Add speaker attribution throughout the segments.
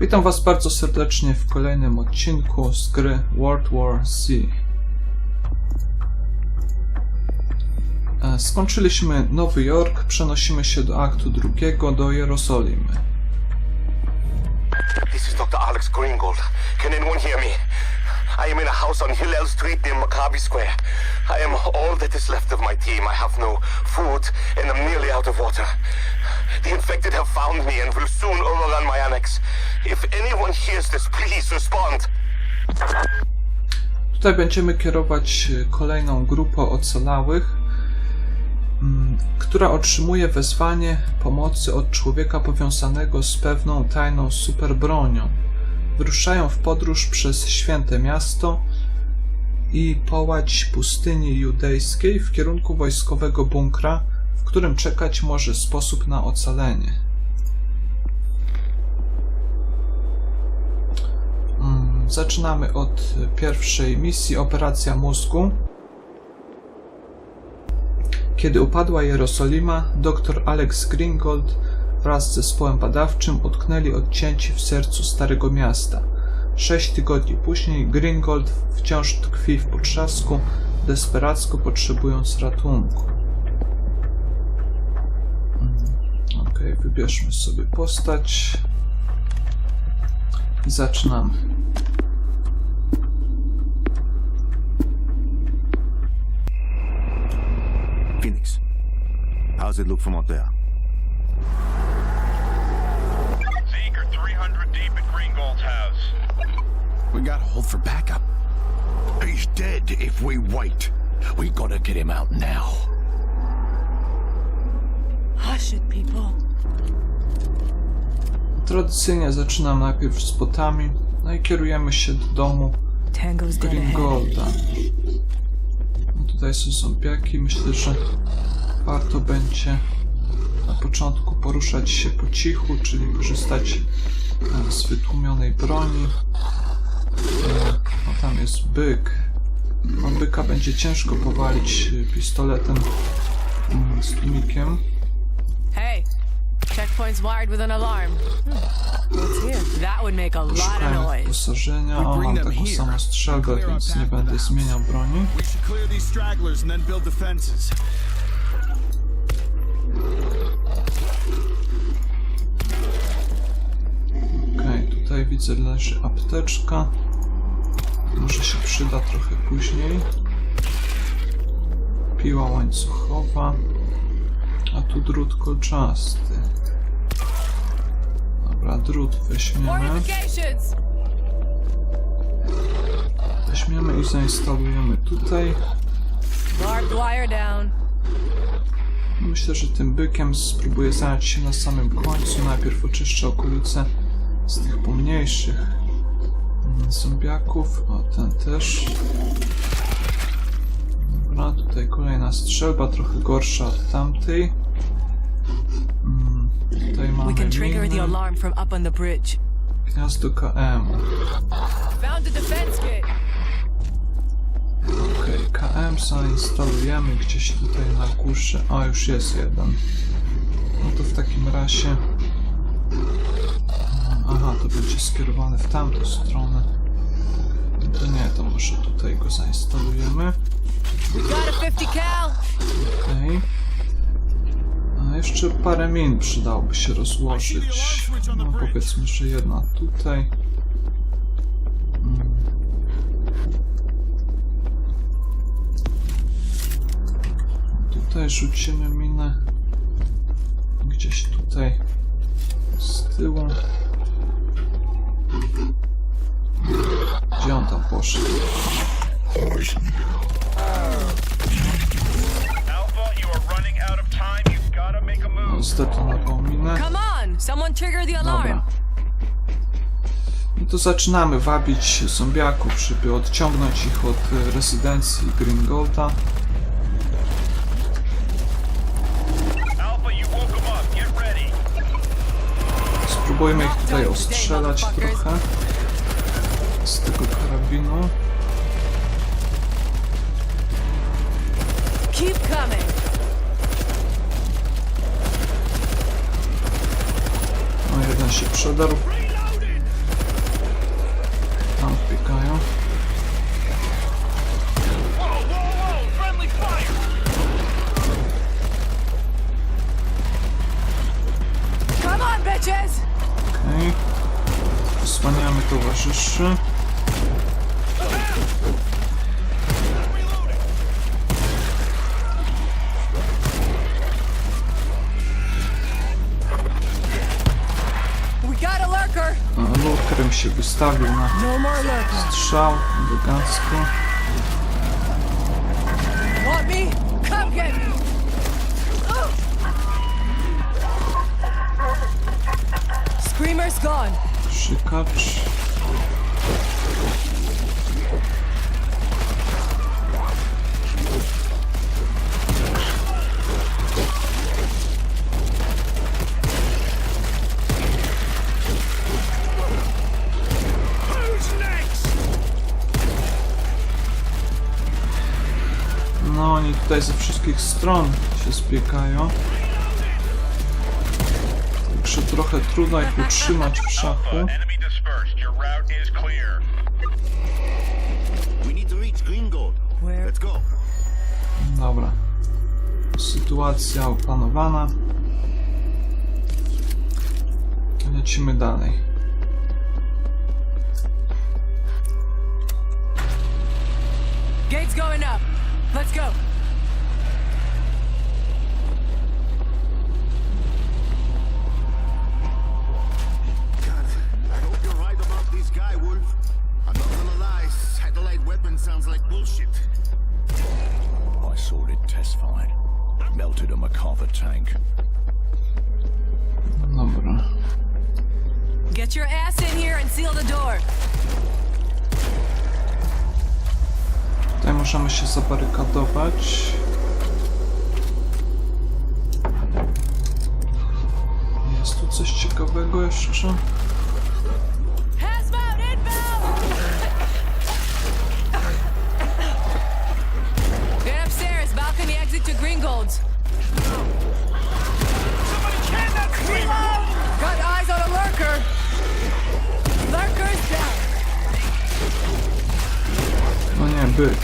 Speaker 1: Witam Was bardzo serdecznie w kolejnym odcinku z gry World War Z. E, Skończyliśmy Nowy Jork, przenosimy się do aktu drugiego do Jerozolimy.
Speaker 2: This is Dr. Alex Greengold. Can anyone hear me? I am in a house on Hillel Street near Maccabi Square. I am all that is left of my team. I have no food and I'm nearly out of water. The infected have found me and will soon overrun my annex. If anyone hears this, please respond.
Speaker 1: Tutaj będziemy kierować e, kolejną grupą ocalałych, mm, która otrzymuje wezwanie pomocy od człowieka powiązanego z pewną tajną superbronią. Wyruszają w podróż przez święte miasto i połać pustyni judejskiej w kierunku wojskowego bunkra, w którym czekać może sposób na ocalenie. Mm, Zaczynamy od pierwszej misji Operacja Mózgu. Kiedy upadła Jerozolima, dr Alex Gringold wraz z zespołem badawczym utknęli odcięci w sercu Starego Miasta. Sześć tygodni później Gringold wciąż tkwi w potrzasku, desperacko potrzebując ratunku. Mm, Okej, wybierzmy sobie postać i zaczynamy.
Speaker 3: Phoenix, how's it look from out there?
Speaker 4: We got to hold for backup.
Speaker 5: He's dead if we wait.
Speaker 4: We gotta get him out now.
Speaker 6: Hush it, people.
Speaker 1: Tradycyjnie zaczynam najpierw z botami, no i kierujemy się do domu. Gringolda. No tutaj są zombiaki, myślę, że warto będzie na początku poruszać się po cichu, czyli korzystać e, z wytłumionej broni. Tam jest byk. No byka będzie ciężko powalić pistoletem mm, z tłumikiem.
Speaker 6: Hey, checkpoint's wired with an alarm. Hmm. That would make a lot of noise.
Speaker 1: wyposażenia.
Speaker 4: Bring
Speaker 1: mam taką samą strzelbę, więc nie będę zmieniał broni. Okej, tutaj widzę leży apteczka. Może się przyda trochę później. Piła łańcuchowa. A tu drut kolczasty. Dobra, drut weźmiemy. Weźmiemy i zainstalujemy tutaj. Myślę, że tym bykiem spróbuję zająć się na samym końcu. Najpierw oczyszczę okolice z tych pomniejszych zombiaków. O, ten też. Dobra, tutaj kolejna strzelba, trochę gorsza od tamtej. Mm, Tutaj
Speaker 6: We
Speaker 1: mamy
Speaker 6: can trigger the
Speaker 1: miny.
Speaker 6: alarm from up on the bridge.
Speaker 1: Gniazdo KM. Okej, KM zainstalujemy gdzieś tutaj na górze. O, już jest jeden. No to w takim razie... Aha, to będzie skierowane w tamtą stronę. To nie, to może tutaj go zainstalujemy.
Speaker 6: We got a 50 cal.
Speaker 1: Okej. A jeszcze parę min przydałoby się rozłożyć. No powiedzmy, że jedna tutaj. Mm. Tutaj rzucimy minę. Gdzieś tutaj z tyłu. Gdzie on tam poszedł?
Speaker 7: Alpha, you are running out of time. You've got to make a
Speaker 1: On
Speaker 7: move.
Speaker 1: zdetonował minę.
Speaker 6: Come on, someone trigger the alarm.
Speaker 1: Dobra. No to zaczynamy wabić zombiaków, żeby odciągnąć ich od rezydencji Gringolda. Spróbujmy ich tutaj ostrzelać trochę z tego karabinu.
Speaker 6: Keep coming.
Speaker 1: No jeden się przedarł. Tam wpiekają.
Speaker 6: Come on, bitches! Osłaniamy
Speaker 1: towarzyszy. Lurkerem się wystawił na
Speaker 6: No
Speaker 1: strzał. Elegancko.
Speaker 6: Screamer's gone.
Speaker 1: Krzykacz. No oni tutaj ze wszystkich stron się zbiegają. Także trochę trudno ich utrzymać w szachu. Dobra. Sytuacja opanowana. Lecimy dalej.
Speaker 6: Gate's going up. Let's go.
Speaker 3: Weapon sounds like bullshit.
Speaker 4: I saw it test fine. Melted a MacArthur tank.
Speaker 1: Dobra.
Speaker 6: Get your ass in here and seal the door.
Speaker 1: Tutaj możemy się zabarykadować. Jest tu coś ciekawego jeszcze?
Speaker 6: Balcony exit to Greengold's. Reload! Got eyes on a lurker. Lurker's down.
Speaker 1: No nie, byk.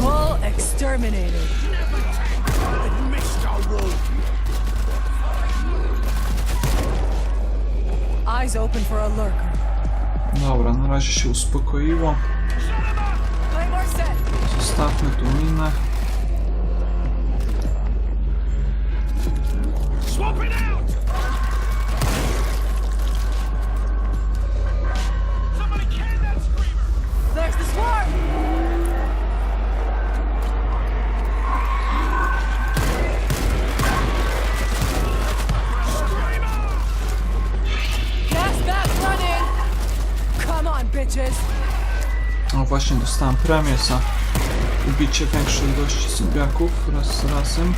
Speaker 6: Full exterminated.
Speaker 5: Swap it out!
Speaker 7: Somebody can that screamer!
Speaker 6: There's the swarm.
Speaker 1: No właśnie, dostałem premię za ubicie większej ilości zombiaków raz z razem.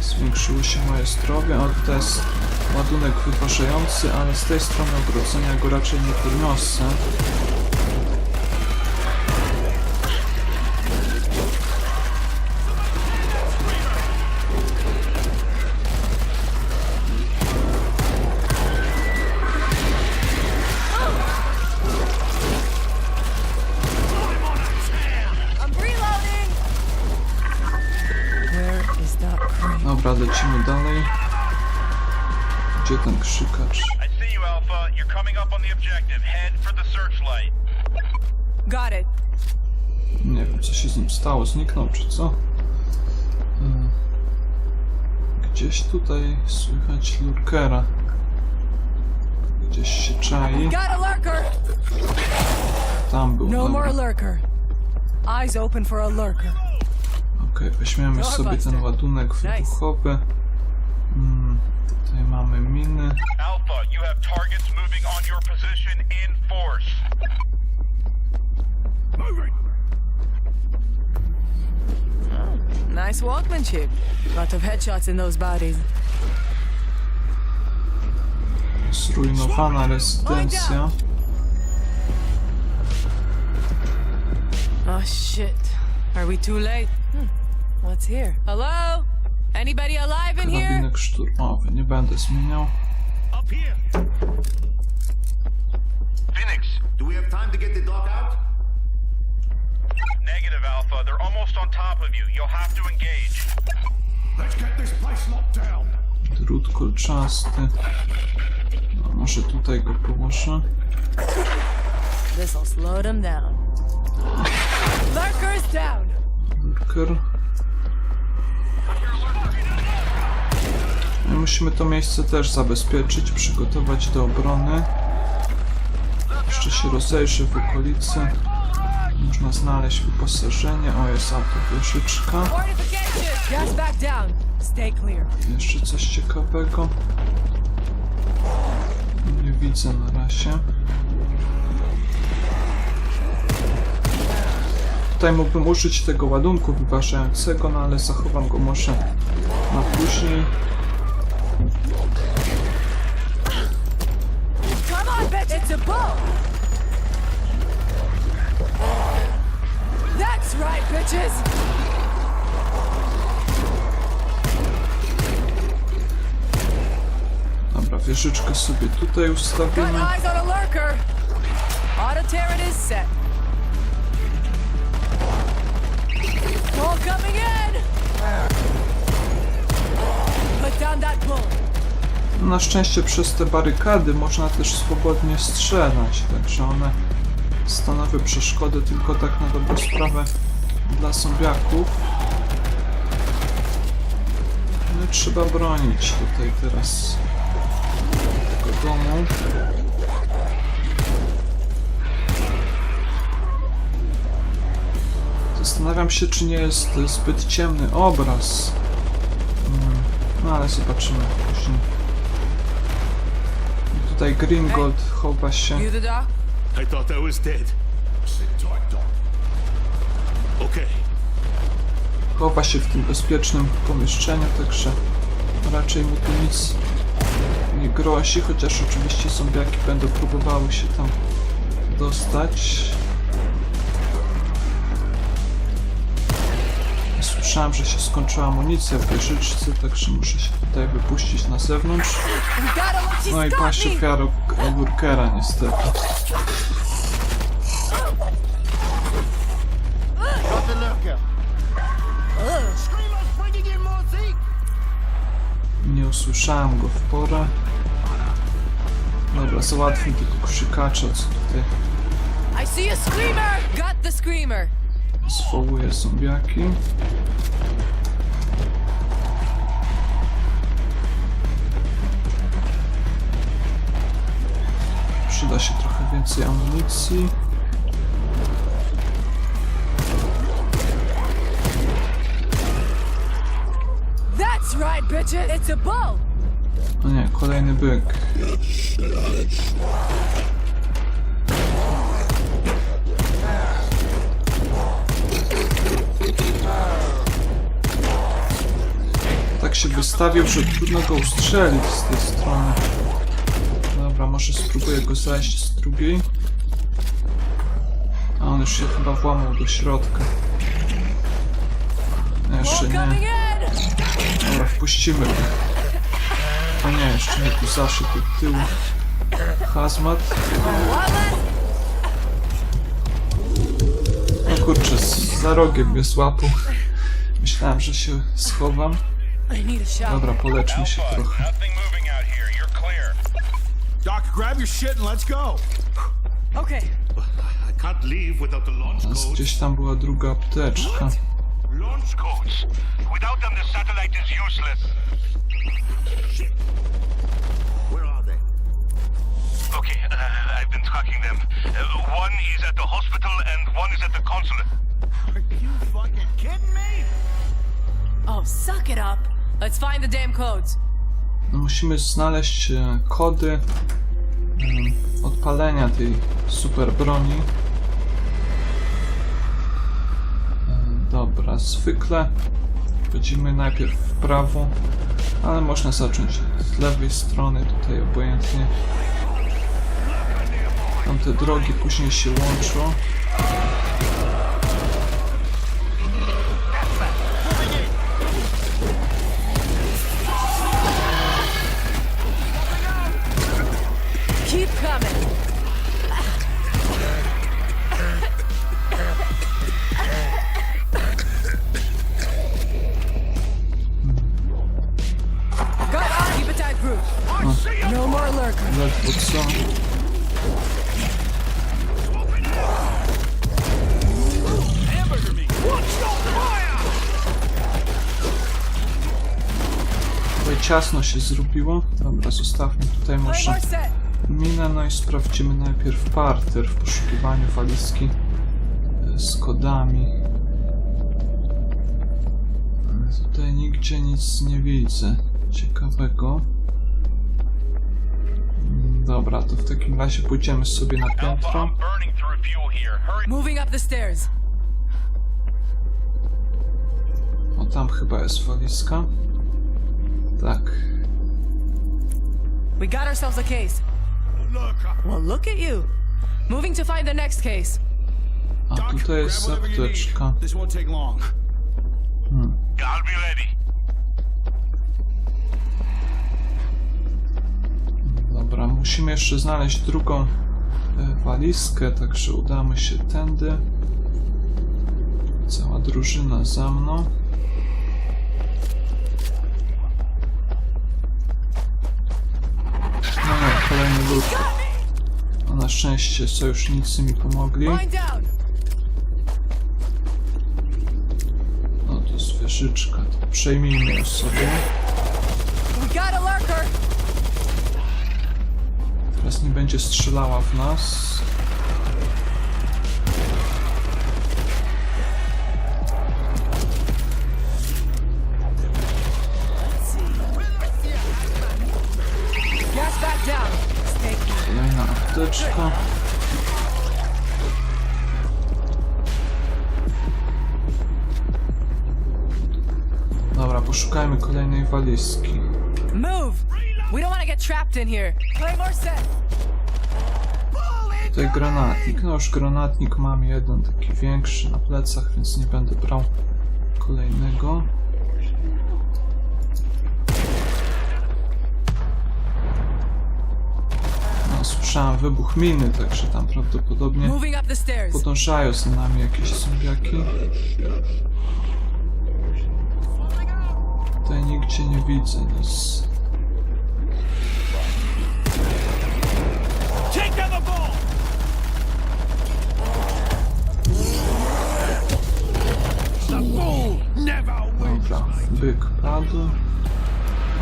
Speaker 1: Zwiększyło się moje zdrowie. O, to jest ładunek wyważający, ale z tej strony ogrodzenia go raczej nie podniosę. Zniknął, czy co? Hmm. Gdzieś tutaj słychać lurkera. Gdzieś się czai. Tam był.
Speaker 6: No more lurker. Eyes open for a lurker.
Speaker 1: Okej, weźmiemy sobie ten ładunek wybuchowy. Mm, tutaj mamy miny.
Speaker 7: Alpha, you have targets moving on your position in force.
Speaker 5: Moving!
Speaker 6: Nice walkmanship. Lot of headshots in those bodies.
Speaker 1: Zrujnowana rezydencja.
Speaker 6: Oh shit. Are we too late? Hmm. What's here? Hello? Anybody alive in here?
Speaker 1: Karabinek szturmowy. Nie będę zmieniał.
Speaker 5: Up here!
Speaker 7: Phoenix,
Speaker 3: Do we have time to get the dog out?
Speaker 7: Negative, Alpha. They're almost on top of you. You'll have to engage.
Speaker 4: Let's get this place locked down.
Speaker 1: Drut kolczasty. No, może tutaj go położę.
Speaker 6: This'll slow them down. Lurkers down.
Speaker 1: Lurker. No i musimy to miejsce też zabezpieczyć, przygotować do obrony. Jeszcze się rozejrzę w okolicy. Można znaleźć wyposażenie. O, jest autowieżyczka. Jeszcze coś ciekawego. Nie widzę na razie. Tutaj mógłbym użyć tego ładunku wyważającego, no ale zachowam go może na później.
Speaker 6: Come on, bitch. It's a bow. That's right, bitches.
Speaker 1: Dobra, wieżyczkę sobie tutaj
Speaker 6: Got
Speaker 1: ustawimy.
Speaker 6: eyes on a lurker. Auto turret is set. Bull coming in. Put down that bull.
Speaker 1: Na szczęście przez te barykady można też swobodnie strzelać, także one stanowią przeszkodę tylko tak na dobrą sprawę dla zombiaków. No trzeba bronić tutaj teraz tego domu. Zastanawiam się, czy nie jest zbyt ciemny obraz. Mm, No ale zobaczymy później. Tutaj Gringold chowa się.
Speaker 3: I thought I was dead.
Speaker 4: Sit tight, Doc.
Speaker 3: Okay.
Speaker 1: Chowa się w tym bezpiecznym pomieszczeniu, także raczej mu tu nic nie grozi, chociaż oczywiście zombiaki będą próbowały się tam dostać. Słyszałem, że się skończyła amunicja w wieżyczce, także muszę się tutaj wypuścić na zewnątrz. No i paść ofiarą Lurkera niestety. Nie usłyszałem go w porę. Dobra, załatwię tego krzykacza, co tutaj
Speaker 6: I see a screamer. Got the screamer.
Speaker 1: Zwołuje zombiaki. Przyda się trochę więcej amunicji.
Speaker 6: That's right, bitches. It's a bull.
Speaker 1: O nie, kolejny byk. Się wystawił, że trudno go ustrzelić z tej strony. Dobra, może spróbuję go zajść z drugiej. A on już się chyba włamał do środka. Jeszcze nie. Dobra, wpuścimy go. O nie, jeszcze nie tu zaszedł od tyłu. Hazmat. No kurczę, za rogiem mnie złapał. Myślałem, że się schowam.
Speaker 6: I need a shot.
Speaker 1: Dobra, poleczmy się trochę.
Speaker 7: nothing moving out here. You're clear.
Speaker 3: Doc, grab your shit and let's go.
Speaker 6: Okay.
Speaker 3: I can't leave without the launch
Speaker 1: Teraz Gdzieś tam była druga apteczka.
Speaker 7: Launch codes. Without them, the satellite is useless.
Speaker 3: Where are they?
Speaker 7: Okay, uh, I've been tracking them. Uh, one is at the hospital and one is at the consulate.
Speaker 3: Are you fucking kidding me?
Speaker 6: Oh, suck it up. Let's find the damn codes.
Speaker 1: No, musimy znaleźć e, kody mm, odpalenia tej super broni. E, Dobra, zwykle chodzimy najpierw w prawo, ale można zacząć z lewej strony, tutaj obojętnie. Tam te drogi później się łączą. Się zrobiło. Dobra, zostawmy tutaj może minę, no i sprawdzimy najpierw parter w poszukiwaniu walizki e, z kodami. Tutaj nigdzie nic nie widzę ciekawego. Mm, Dobra, to w takim razie pójdziemy sobie na piętro. O, tam chyba jest walizka. Tak.
Speaker 6: We got ourselves a case. Well, look at you. Moving to find the next case.
Speaker 1: A tutaj jest apteczka.
Speaker 3: This won't take long.
Speaker 7: I'll be ready.
Speaker 1: Dobra, musimy jeszcze znaleźć drugą e, walizkę, także udamy się tędy. Cała drużyna za mną. No nie, kolejny lód. A na szczęście sojusznicy mi pomogli. No to jest wieżyczka, to przejmijmy ją sobie. Teraz nie będzie strzelała w nas. Apteczka. Dobra, poszukajmy kolejnej walizki.
Speaker 6: Move. We don't want to get trapped in here. Claymore set.
Speaker 1: Tutaj granatnik. No już granatnik mam jeden taki większy na plecach, więc nie będę brał kolejnego. Słyszałem wybuch miny, także tam prawdopodobnie podążają za nami jakieś zombiaki. Tutaj nigdzie nie widzę nic. Dobra, byk padł.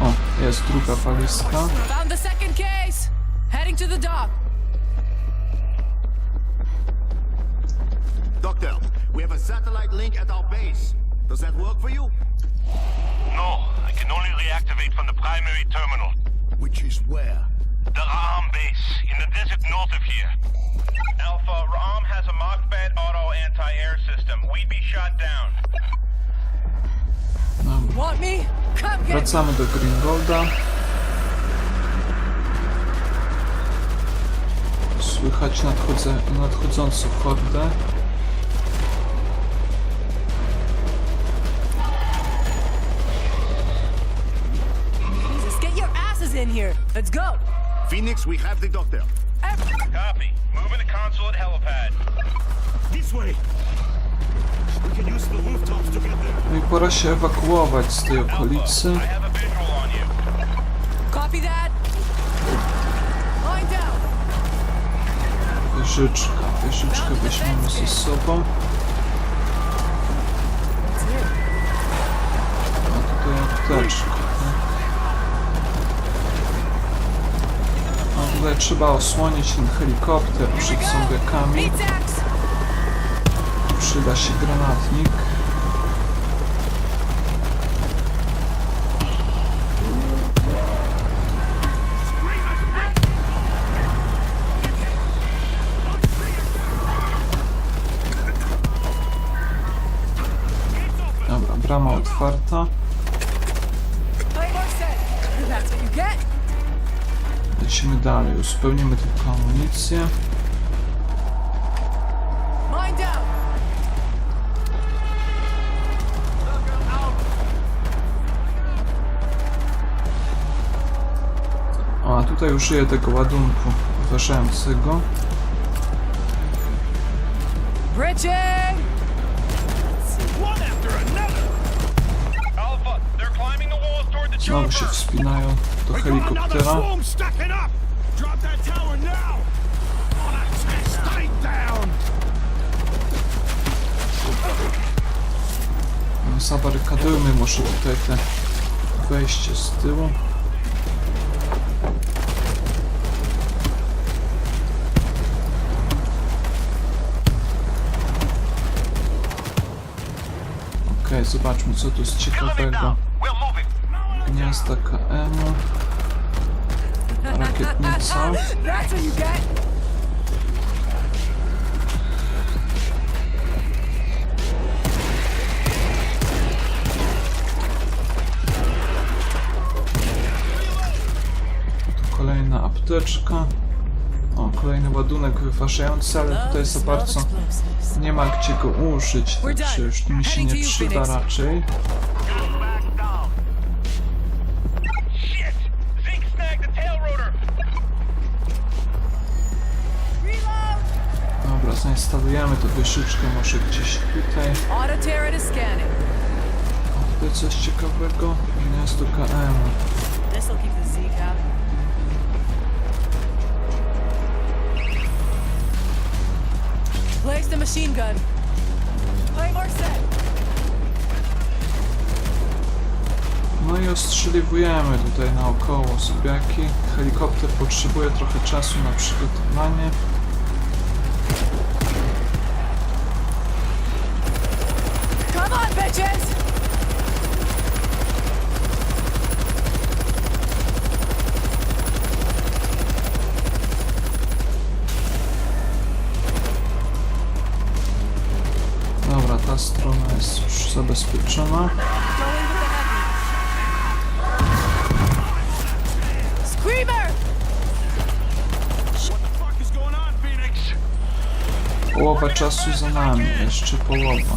Speaker 1: O, jest druga walizka.
Speaker 6: Found the second. Heading to the dock.
Speaker 3: Doctor, we have a satellite link at our base. Does that work for you?
Speaker 7: No, I can only reactivate from the primary terminal.
Speaker 4: Which is where?
Speaker 7: The Ra'am base, in the desert north of here. Alpha, Ra'am has a Mach-Bed auto anti-air system. We'd be shot down.
Speaker 1: Dobra,
Speaker 6: Want me? Come get me.
Speaker 1: wracamy do Gringolda. Słychać nadchodze, nadchodzącą hordę.
Speaker 6: Jesus, get your asses in here. Let's go.
Speaker 3: Phoenix, we have the doctor.
Speaker 7: Copy. Moving to consulate helipad.
Speaker 5: This way. We can use the rooftops to get there.
Speaker 1: No i pora się ewakuować z tej okolicy. Wieżyczka. Wieżyczkę weźmiemy ze sobą. A tutaj apteczka. A tutaj trzeba osłonić ten helikopter przed
Speaker 6: axe.
Speaker 1: Przyda się granatnik. Otwarta. Lecimy dalej, uzupełnimy tylko amunicję. A tutaj użyję tego ładunku uważającego.
Speaker 6: Bridging.
Speaker 1: Znowu się wspinają do helikoptera.
Speaker 5: down.
Speaker 1: Zabarykadujmy może tutaj te wejście z tyłu. Okej, zobaczmy co tu jest ciekawego.
Speaker 7: We're moving.
Speaker 1: Gniazda KM. Rakietnica. Tu kolejna apteczka. O, kolejny ładunek wyważający, ale tutaj za bardzo nie ma gdzie go użyć, także już mi się nie przyda raczej. Zainstalujemy tę wieżyczkę może gdzieś tutaj. A tutaj coś ciekawego. Gniazdo KM.
Speaker 6: Place the machine gun. Claymore set.
Speaker 1: No i ostrzeliwujemy tutaj naokoło sobiaki. Helikopter potrzebuje trochę czasu na przygotowanie.
Speaker 6: Come on, bitches!
Speaker 1: Dobra, ta strona jest już zabezpieczona.
Speaker 6: Screamer!
Speaker 1: Połowa czasu za nami, jeszcze połowa.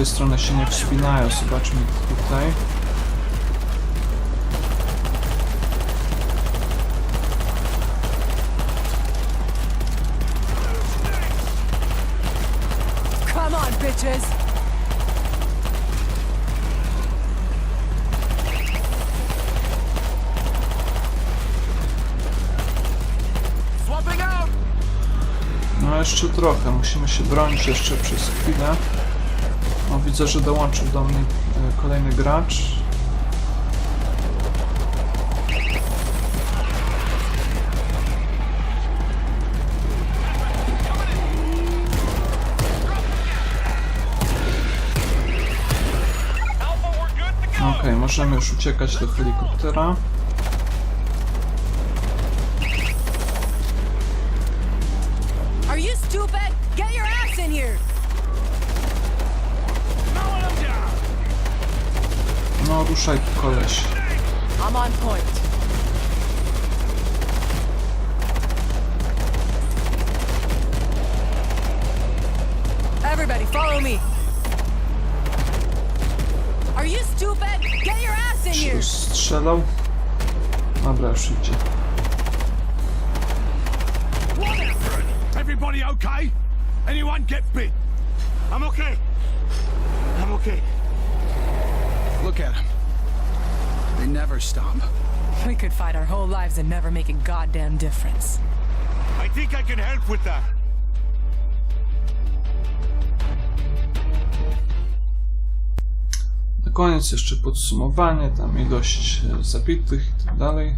Speaker 1: Tej strony się nie wspinają, zobaczmy tutaj.
Speaker 6: Come on, bitches!
Speaker 1: No jeszcze trochę, musimy się bronić jeszcze przez chwilę. Widzę, że dołączył do mnie e, kolejny gracz. Okej, możemy już uciekać do helikoptera.
Speaker 6: Are you stupid? Get your ass in here!
Speaker 1: No, ruszaj tu koleś.
Speaker 6: I'm on point. Everybody, follow me. Are you stupid? Get your ass in
Speaker 1: Czy
Speaker 6: here!
Speaker 1: już strzelał? Dobra, już idzie.
Speaker 5: Everybody okay? Anyone get bit?
Speaker 3: I'm okay. I'm okay.
Speaker 8: Look at them. They never stop.
Speaker 6: We could fight our whole lives and never make a goddamn difference.
Speaker 3: I think I can help with that.
Speaker 1: Na koniec jeszcze podsumowanie, tam ilość e, zabitych i tak dalej.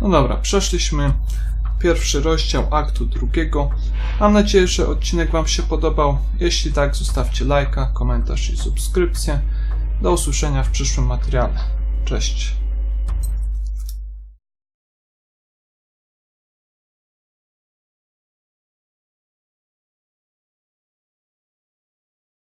Speaker 1: No dobra, przeszliśmy pierwszy rozdział aktu drugiego. Mam nadzieję, że odcinek Wam się podobał. Jeśli tak, zostawcie lajka, komentarz i subskrypcję. Do usłyszenia w przyszłym materiale. Cześć.